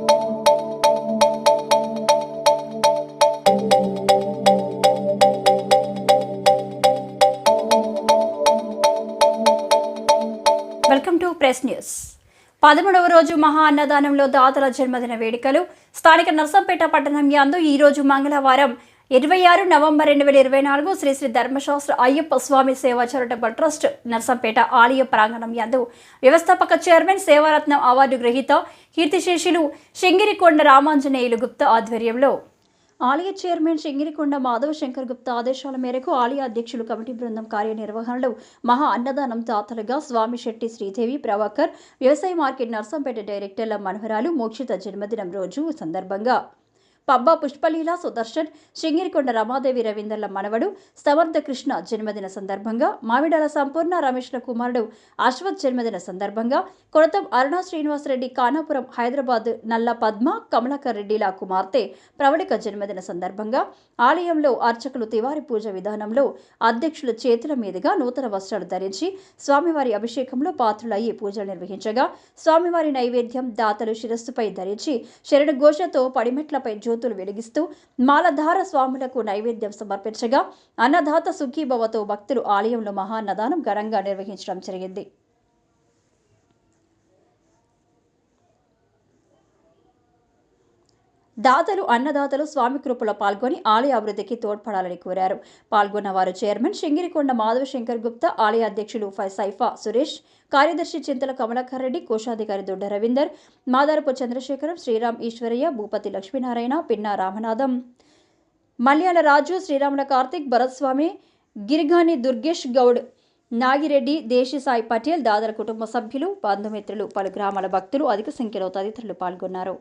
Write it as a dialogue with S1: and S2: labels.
S1: Welcome to press news. పదమూడవ రోజు మహా అన్నదానంలో దాతల జన్మదిన వేడుకలు. స్థానిక నర్సంపేట పట్టణం యందు ఈరోజు మంగళవారం ఇరవై ఆరు నవంబర్ రెండు వేల ఇరవై నాలుగు శ్రీ శ్రీ ధర్మశాస్త్ర అయ్యప్ప స్వామి సేవా చారిటబుల్ ట్రస్ట్ నర్సంపేట ఆలయ ప్రాంగణం యందు వ్యవస్థాపక చైర్మన్ సేవారత్నం అవార్డు గ్రహీత కీర్తిశేషులు శంగిరికొండ రామాంజనేయులు గుప్తా ఆధ్వర్యంలో. ఆలయ చైర్మన్ శంగిరికొండ మాధవ శంకర్ గుప్తా ఆదేశాల మేరకు ఆలయ అధ్యక్షులు కమిటీ బృందం కార్యనిర్వహణలో మహా అన్నదానం దాతలుగా స్వామి శెట్టి శ్రీదేవి ప్రభాకర్ వ్యవసాయ మార్కెట్ నర్సంపేట డైరెక్టర్ల మనోహరాలు మోక్షిత జన్మదినం రోజు సందర్భంగా పబ్బా పుష్పలీల సుదర్శన్ శృంగిరికొండ రమాదేవి రవీందర్ల మనవడు సమర్థ కృష్ణ జన్మదిన సందర్భంగా మామిడాల సంపూర్ణ రమేష్ల కుమారుడు అశ్వత్ జన్మదిన సందర్భంగా కొరతం అరుణ శ్రీనివాసరెడ్డి కానాపురం హైదరాబాద్ నల్ల పద్మ కమలాకర్ రెడ్డిల కుమార్తె ప్రవళిక జన్మదిన సందర్భంగా ఆలయంలో అర్చకులు తివారి పూజ విధానంలో అధ్యక్షుల చేతుల మీదుగా నూతన వస్త్రాలు ధరించి స్వామివారి అభిషేకంలో పాత్రులయ్యి పూజలు నిర్వహించగా స్వామివారి నైవేద్యం దాతలు శిరస్సుపై ధరించి శరణ ఘోషతో పడిమెట్లపై జ్యోతులు వెలిగిస్తూ మాలధార స్వాములకు నైవేద్యం సమర్పించగా అన్నదాత సుఖీభవతో భక్తులు ఆలయంలో మహాన్నదానం ఘనంగా నిర్వహించడం జరిగింది. దాతలు అన్నదాతలు స్వామి కృపలో పాల్గొని ఆలయ అభివృద్ధికి తోడ్పడాలని కోరారు. పాల్గొన్న వారు చైర్మన్ శంగిరికొండ మాధవ శంకర్ గుప్తా ఆలయ అధ్యక్షులు ఫై సైఫా సురేష్ కార్యదర్శి చింతల కమలాకర్ రెడ్డి కోశాధికారి దొడ్డ రవీందర్ మాదారపు చంద్రశేఖరం శ్రీరామ్ ఈశ్వరయ్య భూపతి లక్ష్మీనారాయణ పిన్నా రామనాథం మల్యాల రాజు శ్రీరాముల కార్తిక్ భరత్స్వామి గిరిగాని దుర్గేష్ గౌడ్ నాగిరెడ్డి దేశీసాయి పటేల్ దాదర కుటుంబ సభ్యులు బంధుమిత్రులు పలు గ్రామాల భక్తులు అధిక సంఖ్యలో తదితరులు పాల్గొన్నారు.